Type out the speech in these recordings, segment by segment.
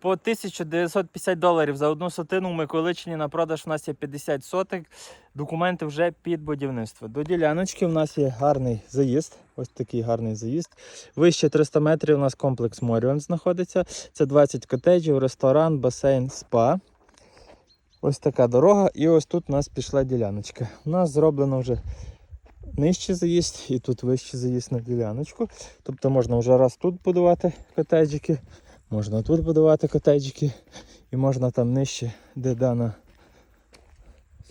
По 1950 доларів за одну сотину в Миколичині на продаж у нас є 50 соток. Документи вже під будівництво. До діляночки у нас є гарний заїзд. Ось такий гарний заїзд. Вище 300 метрів у нас комплекс Моріон знаходиться. Це 20 котеджів, ресторан, басейн, спа. Ось така дорога. І ось тут у нас пішла діляночка. У нас зроблено вже нижчий заїзд і тут вищий заїзд на діляночку. Тобто можна вже раз тут будувати котеджики, можна тут будувати котеджики, і можна там нижче, де дана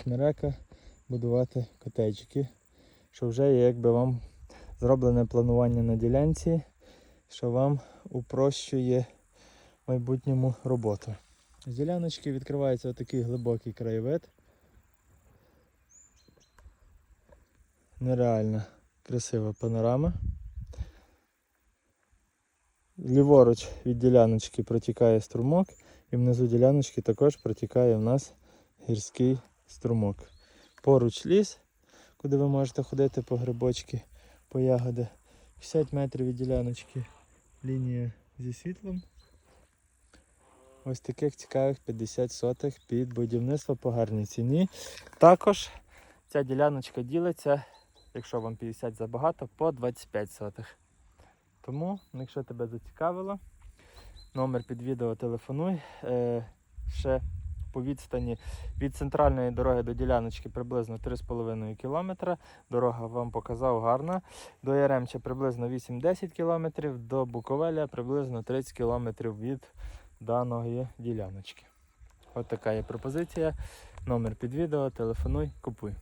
смерека, будувати котеджики. Що вже є якби вам зроблене планування на ділянці, що вам упрощує в майбутньому роботу. З діляночки відкривається отакий глибокий краєвид. Нереально красива панорама. Ліворуч від діляночки протікає струмок, і внизу діляночки також протікає в нас гірський струмок. Поруч ліс, куди ви можете ходити по грибочки, по ягоди. 50 метрів від діляночки лінія зі світлом. Ось таких цікавих 50 сотих під будівництво по гарній ціні. Також ця діляночка ділиться, якщо вам 50 забагато, по 25 сотих. Тому, якщо тебе зацікавило, номер під відео телефонуй. Е, ще по відстані від центральної дороги до діляночки приблизно 3,5 км. Дорога вам показав гарна. До Яремча приблизно 8-10 км, до Буковеля приблизно 30 км від даної діляночки. От така є пропозиція. Номер під відео, телефонуй, купуй.